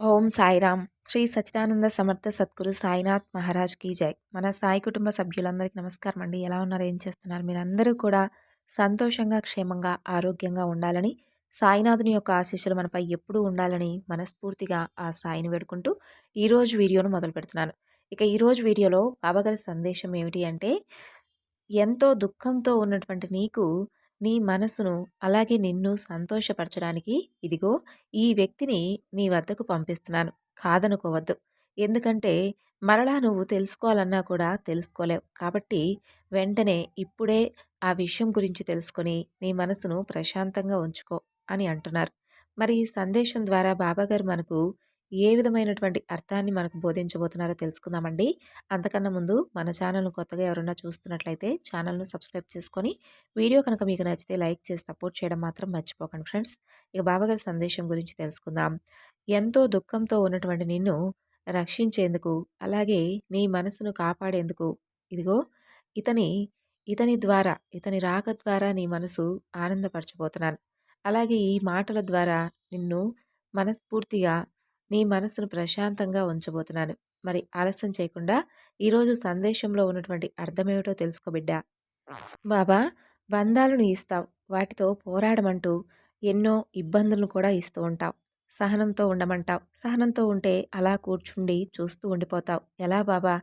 ఓం సాయిరామ్. శ్రీ సచ్చిదానంద సమర్థ సద్గురు సాయినాథ్ మహారాజ్ కీ జై. మన సాయి కుటుంబ సభ్యులందరికీ నమస్కారం అండి. ఎలా ఉన్నారు? ఏం చేస్తున్నారు? మీరందరూ కూడా సంతోషంగా క్షేమంగా ఆరోగ్యంగా ఉండాలని సాయినాథుని యొక్క ఆశీస్సులు మనపై ఎప్పుడూ ఉండాలని మనస్ఫూర్తిగా ఆ సాయిని వేడుకుంటూ ఈరోజు వీడియోను మొదలు పెడుతున్నాను. ఇక ఈరోజు వీడియోలో బాబాగారి సందేశం ఏమిటి అంటే ఎంతో దుఃఖంతో ఉన్నటువంటి నీకు నీ మనసును అలాగే నిన్ను సంతోషపరచడానికి ఇదిగో ఈ వ్యక్తిని నీ వద్దకు పంపిస్తున్నాను. కాదనుకోవద్దు. ఎందుకంటే మరలా నువ్వు తెలుసుకోవాలన్నా కూడా తెలుసుకోలేవు. కాబట్టి వెంటనే ఇప్పుడే ఆ విషయం గురించి తెలుసుకొని నీ మనసును ప్రశాంతంగా ఉంచుకో అని అంటున్నారు. మరి ఈ సందేశం ద్వారా బాబాగారు మనకు ఏ విధమైనటువంటి అర్థాన్ని మనకు బోధించబోతున్నారో తెలుసుకుందామండి. అంతకన్నా ముందు మన ఛానల్ను కొత్తగా ఎవరైనా చూస్తున్నట్లయితే ఛానల్ను సబ్స్క్రైబ్ చేసుకొని వీడియో కనుక మీకు నచ్చితే లైక్ చేసి సపోర్ట్ చేయడం మాత్రం మర్చిపోకండి ఫ్రెండ్స్. ఇక బాబాగారి సందేశం గురించి తెలుసుకుందాం. ఎంతో దుఃఖంతో ఉన్నటువంటి నిన్ను రక్షించేందుకు అలాగే నీ మనసును కాపాడేందుకు ఇదిగో ఇతని ఇతని ద్వారా ఇతని రాక ద్వారా నీ మనసు ఆనందపరచబోతున్నాను. అలాగే ఈ మాటల ద్వారా నిన్ను మనస్ఫూర్తిగా నీ మనసును ప్రశాంతంగా ఉంచబోతున్నాను. మరి ఆలస్యం చేయకుండా ఈరోజు సందేశంలో ఉన్నటువంటి అర్థమేమిటో తెలుసుకోబిడ్డా బాబా బంధాలను ఇస్తావు. వాటితో పోరాడమంటూ ఎన్నో ఇబ్బందులను కూడా ఇస్తూ ఉంటావు. సహనంతో ఉండమంటావు. సహనంతో ఉంటే అలా కూర్చుండి చూస్తూ ఉండిపోతావు. ఎలా బాబా?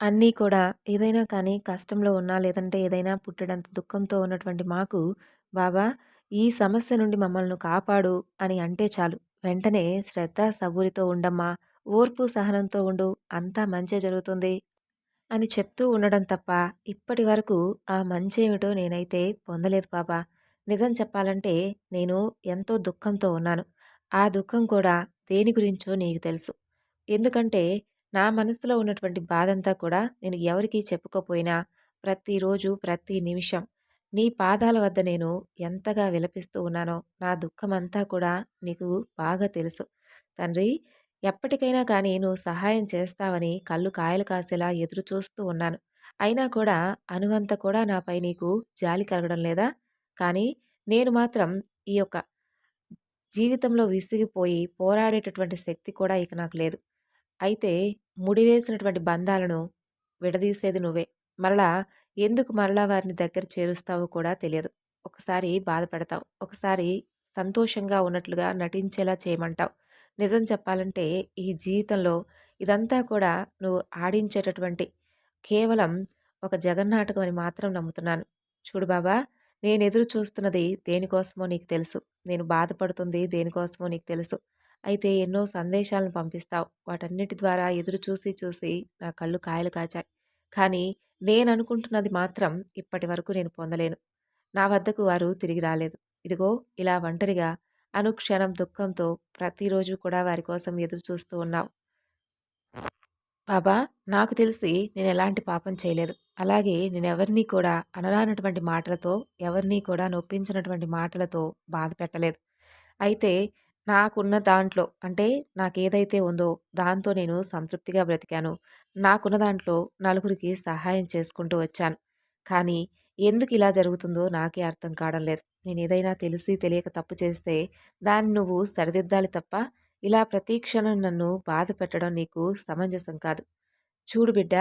అన్నీ కూడా ఏదైనా కానీ కష్టంలో ఉన్నా లేదంటే ఏదైనా పుట్టడంత దుఃఖంతో ఉన్నటువంటి మాకు బాబా ఈ సమస్య నుండి మమ్మల్ని కాపాడు అని అంటే చాలు. వెంటనే శ్రద్ధ సబూరితో ఉండమ్మా ఓర్పు సహనంతో ఉండు అంతా మంచి జరుగుతుంది అని చెప్తూ ఉండడం తప్ప ఇప్పటి వరకు ఆ మంచి ఏమిటో నేనైతే పొందలేదు పాపా. నిజం చెప్పాలంటే నేను ఎంతో దుఃఖంతో ఉన్నాను. ఆ దుఃఖం కూడా దేని గురించో నీకు తెలుసు. ఎందుకంటే నా మనసులో ఉన్నటువంటి బాధంతా కూడా నేను ఎవరికీ చెప్పుకోపోయినా ప్రతిరోజు ప్రతి నిమిషం నీ పాదాల వద్ద నేను ఎంతగా విలపిస్తూ ఉన్నానో నా దుఃఖమంతా కూడా నీకు బాగా తెలుసు. తండ్రి ఎప్పటికైనా కానీ నువ్వు సహాయం చేస్తావని కళ్ళు కాయలు కాసేలా ఎదురు చూస్తూ ఉన్నాను. అయినా కూడా అనువంత కూడా నాపై నీకు జాలి కలగడం లేదా? కానీ నేను మాత్రం ఈ యొక్క జీవితంలో విసిగిపోయి పోరాడేటటువంటి శక్తి కూడా ఇక నాకు లేదు. అయితే ముడివేసినటువంటి బంధాలను విడదీసేది నువ్వే. మరలా ఎందుకు మరలా వారిని దగ్గర చేరుస్తావో కూడా తెలియదు. ఒకసారి బాధపడతావు. ఒకసారి సంతోషంగా ఉన్నట్లుగా నటించేలా చేయమంటావు. నిజం చెప్పాలంటే ఈ జీవితంలో ఇదంతా కూడా నువ్వు ఆడించేటటువంటి కేవలం ఒక జగన్నాటకం అని మాత్రం నమ్ముతున్నాను. చూడు బాబా నేను ఎదురు చూస్తున్నది దేనికోసమో నీకు తెలుసు. నేను బాధపడుతుంది దేనికోసమో నీకు తెలుసు. అయితే ఎన్నో సందేశాలను పంపిస్తావు. వాటన్నిటి ద్వారా ఎదురు చూసి చూసి నా కళ్ళు కాయలు కాచాయి. కానీ నేను అనుకుంటున్నది మాత్రం ఇప్పటి వరకు నేను పొందలేను. నా వద్దకు వారు తిరిగి రాలేదు. ఇదిగో ఇలా ఒంటరిగా అనుక్షణం దుఃఖంతో ప్రతిరోజు కూడా వారి కోసం ఎదురు చూస్తూ ఉన్నావు. బాబా నాకు తెలిసి నేను ఎలాంటి పాపం చేయలేదు. అలాగే నేను ఎవరిని కూడా అనరానటువంటి మాటలతో ఎవరిని కూడా నొప్పించినటువంటి మాటలతో బాధ పెట్టలేదు. అయితే నాకున్న దాంట్లో అంటే నాకేదైతే ఉందో దాంతో నేను సంతృప్తిగా బ్రతికాను. నాకున్న దాంట్లో నలుగురికి సహాయం చేసుకుంటూ వచ్చాను. కానీ ఎందుకు ఇలా జరుగుతుందో నాకే అర్థం కావడం లేదు. నేను ఏదైనా తెలిసి తెలియక తప్పు చేస్తే దాన్ని నువ్వు సరిదిద్దాలి తప్ప ఇలా ప్రతి క్షణం నన్ను బాధ పెట్టడం నీకు సమంజసం కాదు. చూడు బిడ్డ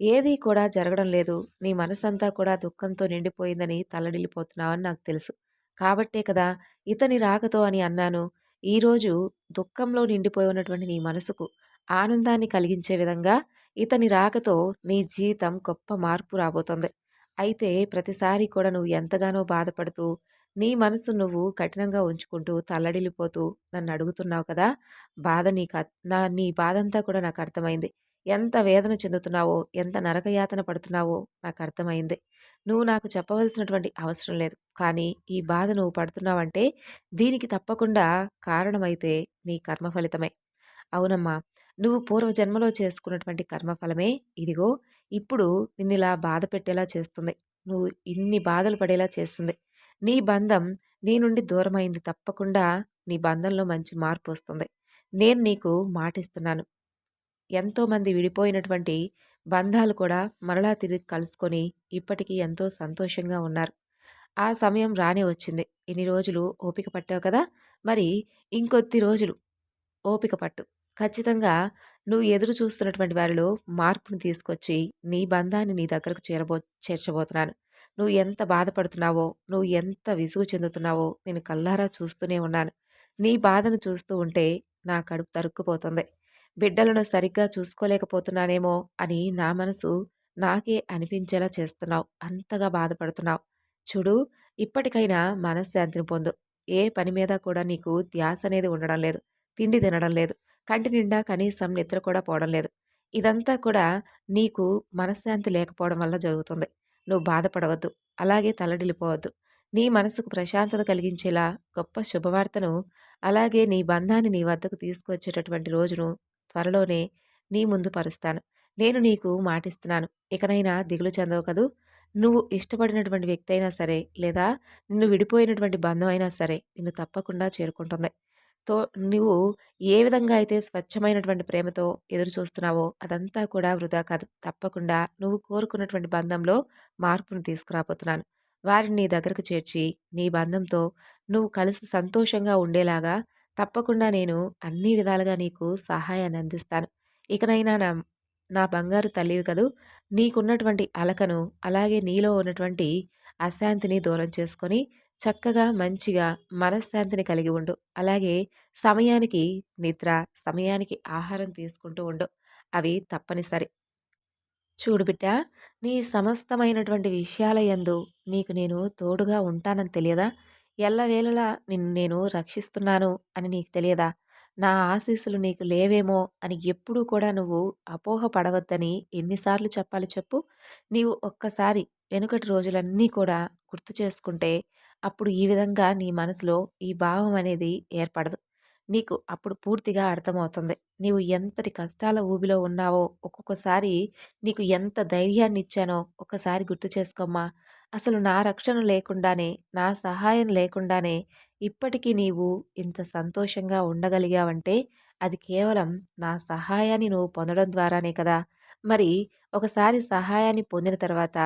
ఏదీ కూడా జరగడం లేదు. నీ మనసంతా కూడా దుఃఖంతో నిండిపోయిందని తల్లడిల్లిపోతున్నావని నాకు తెలుసు. కాబట్టే కదా ఇతని రాకతో అని అన్నాను. ఈరోజు దుఃఖంలో నిండిపోయి ఉన్నటువంటి నీ మనసుకు ఆనందాన్ని కలిగించే విధంగా ఇతని రాకతో నీ జీవితం గొప్ప మార్పు రాబోతుంది. అయితే ప్రతిసారి కూడా నువ్వు ఎంతగానో బాధపడుతూ నీ మనసు నువ్వు కఠినంగా ఉంచుకుంటూ తల్లడిల్లిపోతూ నన్ను అడుగుతున్నావు కదా బాధ నీకు నా నీ బాధంతా కూడా నాకు అర్థమైంది. ఎంత వేదన చెందుతున్నావో ఎంత నరకయాతన పడుతున్నావో నాకు అర్థమైంది. నువ్వు నాకు చెప్పవలసినటువంటి అవసరం లేదు. కానీ ఈ బాధ నువ్వు పడుతున్నావంటే దీనికి తప్పకుండా కారణమైతే నీ కర్మ ఫలితమే. అవునమ్మా నువ్వు పూర్వజన్మలో చేసుకున్నటువంటి కర్మఫలమే ఇదిగో ఇప్పుడు నిన్నిలా బాధ పెట్టేలా చేస్తుంది. నువ్వు ఇన్ని బాధలు పడేలా చేస్తుంది. నీ బంధం నీ నుండి దూరమైంది తప్పకుండా నీ బంధంలో మంచి మార్పు వస్తుంది. నేను నీకు మాటిస్తున్నాను. ఎంతోమంది విడిపోయినటువంటి బంధాలు కూడా మరలా తిరిగి కలుసుకొని ఇప్పటికీ ఎంతో సంతోషంగా ఉన్నారు ఆ సమయం రానే వచ్చింది ఇన్ని రోజులు ఓపిక పట్టావు కదా మరి ఇంకొద్ది రోజులు ఓపిక పట్టు. ఖచ్చితంగా నువ్వు ఎదురు చూస్తున్నటువంటి వారిలో మార్పును తీసుకొచ్చి, నీ బంధాన్ని నీ దగ్గరకు చేరబో చేర్చబోతున్నాను. నువ్వు ఎంత బాధపడుతున్నావో, నువ్వు ఎంత విసుగు చెందుతున్నావో నేను కళ్ళారా చూస్తూనే ఉన్నాను. నీ బాధను చూస్తూ ఉంటే నా కడుపు తరుక్కుపోతుంది. బిడ్డలను సరిగ్గా చూసుకోలేకపోతున్నానేమో అని నా మనసు నాకే అనిపించేలా చేస్తున్నావు. అంతగా బాధపడుతున్నావు. చూడు ఇప్పటికైనా మనశ్శాంతిని పొందు. ఏ పని మీద కూడా నీకు ధ్యాస అనేది ఉండడం లేదు. తిండి తినడం లేదు. కంటి నిండా కనీసం నిద్ర కూడా పోవడం లేదు. ఇదంతా కూడా నీకు మనశ్శాంతి లేకపోవడం వల్ల జరుగుతుంది. నువ్వు బాధపడవద్దు. అలాగే తలడిల్లిపోవద్దు నీ మనసుకు ప్రశాంతత కలిగించేలా గొప్ప శుభవార్తను, అలాగే నీ బంధాన్ని నీ వద్దకు తీసుకొచ్చేటటువంటి రోజును త్వరలోనే నీ ముందు పరుస్తాను. నేను నీకు మాటిస్తున్నాను. ఇకనైనా దిగులు చెందవు కదూ! నువ్వు ఇష్టపడినటువంటి వ్యక్తి అయినా సరే, లేదా నిన్ను విడిపోయినటువంటి బంధం అయినా సరే, నిన్ను తప్పకుండా చేరుకుంటుంది. తో నువ్వు ఏ విధంగా అయితే స్వచ్ఛమైనటువంటి ప్రేమతో ఎదురు చూస్తున్నావో అదంతా కూడా వృధా కాదు. తప్పకుండా నువ్వు కోరుకున్నటువంటి బంధంలో మార్పును తీసుకురాబోతున్నాను. వారిని నీ దగ్గరకు చేర్చి, నీ బంధంతో నువ్వు కలిసి సంతోషంగా ఉండేలాగా తప్పకుండా నేను అన్ని విధాలుగా నీకు సహాయాన్ని అందిస్తాను. ఇకనైనా నా నా బంగారు తల్లివి కదూ! నీకున్నటువంటి అలకను, అలాగే నీలో ఉన్నటువంటి అశాంతిని దూరం చేసుకొని, చక్కగా మంచిగా మనశ్శాంతిని కలిగి ఉండు. అలాగే సమయానికి నిద్ర, సమయానికి ఆహారం తీసుకుంటూ ఉండు. అవి తప్పనిసరి. చూడు బిడ్డ నీ సమస్తమైనటువంటి విషయాల యందు నీకు నేను తోడుగా ఉంటానని తెలియదా? ఎల్లవేళలా నిన్ను నేను రక్షిస్తున్నాను అని నీకు తెలియదా? నా ఆశీస్సులు నీకు లేవేమో అని ఎప్పుడూ కూడా నువ్వు అపోహ పడవద్దని ఎన్నిసార్లు చెప్పాలి చెప్పు? నీవు ఒక్కసారి వెనుకటి రోజులన్నీ కూడా గుర్తు చేసుకుంటే, అప్పుడు ఈ విధంగా నీ మనసులో ఈ భావం అనేది ఏర్పడదు. నీకు అప్పుడు పూర్తిగా అర్థమవుతుంది. నీవు ఎంతటి కష్టాల ఊబిలో ఉన్నావో, ఒక్కొక్కసారి నీకు ఎంత ధైర్యాన్ని ఇచ్చానో ఒక్కసారి గుర్తు చేసుకోమ్మా. అసలు నా రక్షణ లేకుండానే, నా సహాయం లేకుండానే ఇప్పటికీ నీవు ఇంత సంతోషంగా ఉండగలిగావంటే, అది కేవలం నా సహాయాన్ని నువ్వు పొందడం ద్వారానే కదా! మరి ఒకసారి సహాయాన్ని పొందిన తర్వాత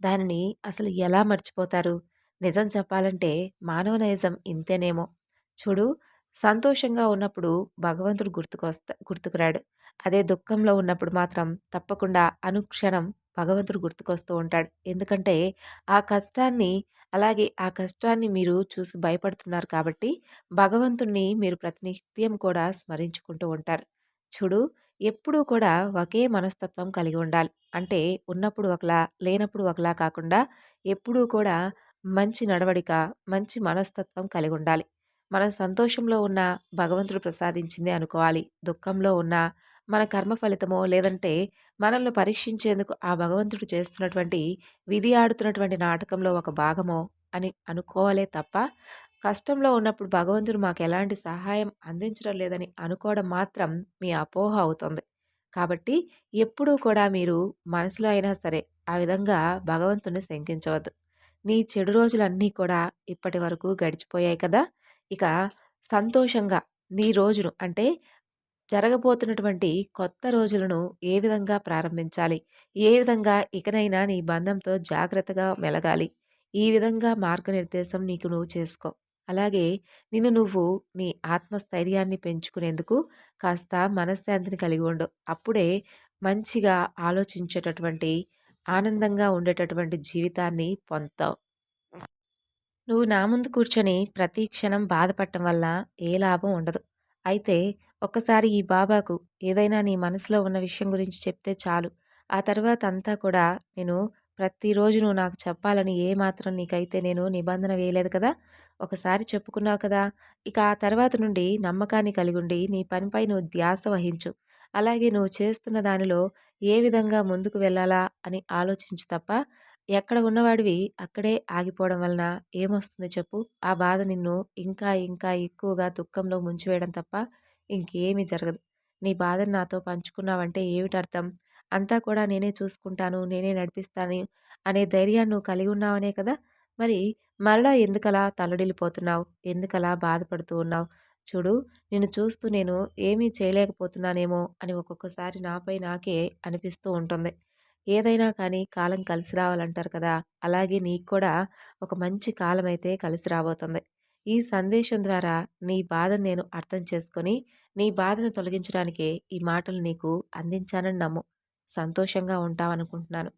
దానిని అసలు ఎలా మర్చిపోతారు? నిజం చెప్పాలంటే మానవ నైజం ఇంతేనేమో! చూడు సంతోషంగా ఉన్నప్పుడు భగవంతుడు గుర్తుకొస్తా గుర్తుకురాడు. అదే దుఃఖంలో ఉన్నప్పుడు మాత్రం తప్పకుండా అనుక్షణం భగవంతుడు గుర్తుకొస్తూ ఉంటాడు. ఎందుకంటే ఆ కష్టాన్ని అలాగే ఆ కష్టాన్ని మీరు చూసి భయపడుతున్నారు కాబట్టి భగవంతుణ్ణి మీరు ప్రతినిత్యం కూడా స్మరించుకుంటూ ఉంటారు. చూడు ఎప్పుడూ కూడా ఒకే మనస్తత్వం కలిగి ఉండాలి. అంటే ఉన్నప్పుడు ఒకలా, లేనప్పుడు ఒకలా కాకుండా ఎప్పుడూ కూడా మంచి నడవడిక, మంచి మనస్తత్వం కలిగి ఉండాలి. మనం సంతోషంలో ఉన్న భగవంతుడు ప్రసాదించింది అనుకోవాలి. దుఃఖంలో ఉన్న మన కర్మ ఫలితమో లేదంటే మనల్ని పరీక్షించేందుకు ఆ భగవంతుడు చేస్తున్నటువంటి విధి ఆడుతున్నటువంటి నాటకంలో ఒక భాగమో అని అనుకోవాలే తప్ప కష్టంలో ఉన్నప్పుడు భగవంతుడు మాకు ఎలాంటి సహాయం అందించడం లేదని అనుకోవడం మాత్రం మీ అపోహ అవుతుంది. కాబట్టి ఎప్పుడూ కూడా మీరు మనసులో అయినా సరే ఆ విధంగా భగవంతుడిని శంకించవద్దు. నీ చెడు రోజులన్నీ కూడా ఇప్పటి వరకు గడిచిపోయాయి కదా! ఇక సంతోషంగా నీ రోజును అంటే జరగబోతున్నటువంటి కొత్త రోజులను ఏ విధంగా ప్రారంభించాలి? ఏ విధంగా ఇకనైనా నీ బంధంతో జాగ్రత్తగా మెలగాలి? ఈ విధంగా మార్గనిర్దేశం నీకు నువ్వు చేసుకో. అలాగే నిన్ను నువ్వు నీ ఆత్మస్థైర్యాన్ని పెంచుకునేందుకు కాస్త మనశ్శాంతిని కలిగి ఉండు. అప్పుడే మంచిగా ఆలోచించేటటువంటి, ఆనందంగా ఉండేటటువంటి జీవితాన్ని పొందుతావు. నువ్వు నా ముందు కూర్చొని ప్రతి క్షణం బాధపడటం వల్ల ఏ లాభం ఉండదు. అయితే ఒక్కసారి ఈ బాబాకు ఏదైనా నీ మనసులో ఉన్న విషయం గురించి చెప్తే చాలు. ఆ తర్వాత అంతా కూడా నేను ప్రతిరోజు నువ్వు నాకు చెప్పాలని ఏ మాత్రం నీకైతే నేను నిబంధన వేయలేదు కదా! ఒకసారి చెప్పుకున్నావు కదా! ఇక ఆ తర్వాత నుండి నమ్మకాన్ని కలిగుండి నీ పనిపై నువ్వు ధ్యాస వహించు. అలాగే నువ్వు చేస్తున్న దానిలో ఏ విధంగా ముందుకు వెళ్ళాలా అని ఆలోచించు తప్ప ఎక్కడ ఉన్నవాడివి అక్కడే ఆగిపోవడం వలన ఏమొస్తుంది చెప్పు? ఆ బాధ నిన్ను ఇంకా ఇంకా ఎక్కువగా దుఃఖంలో ముంచివేయడం తప్ప ఇంకేమీ జరగదు. నీ బాధను నాతో పంచుకున్నావంటే ఏమిటర్థం? అంతా కూడా నేనే చూసుకుంటాను, నేనే నడిపిస్తాను అనే ధైర్యాన్ని నువ్వు కలిగి ఉన్నావనే కదా! మరి మరలా ఎందుకలా తల్లడిల్లిపోతున్నావు? ఎందుకలా బాధపడుతూ ఉన్నావు? చూడు నిన్ను చూస్తూ నేను ఏమీ చేయలేకపోతున్నానేమో అని ఒక్కొక్కసారి నాపై నాకే అనిపిస్తూ ఉంటుంది. ఏదైనా కానీ కాలం కలిసి రావాలంటారు కదా! అలాగే నీకు కూడా ఒక మంచి కాలం అయితే కలిసి రాబోతుంది. ఈ సందేశం ద్వారా నీ బాధను నేను అర్థం చేసుకొని నీ బాధను తొలగించడానికే ఈ మాటలు నీకు అందించానని నమ్ము. సంతోషంగా ఉంటావనుకుంటున్నాను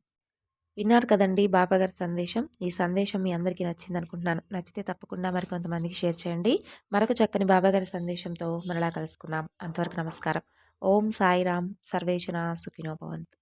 విన్నారు కదండి బాబాగారి సందేశం? ఈ సందేశం మీ అందరికీ నచ్చింది అనుకుంటున్నాను. నచ్చితే తప్పకుండా మరి కొంతమందికి షేర్ చేయండి. మరొక చక్కని బాబాగారి సందేశంతో మరలా కలుసుకుందాం. అంతవరకు నమస్కారం. ఓం సాయిరామ్ సర్వేజన సుఖినో భవంతు.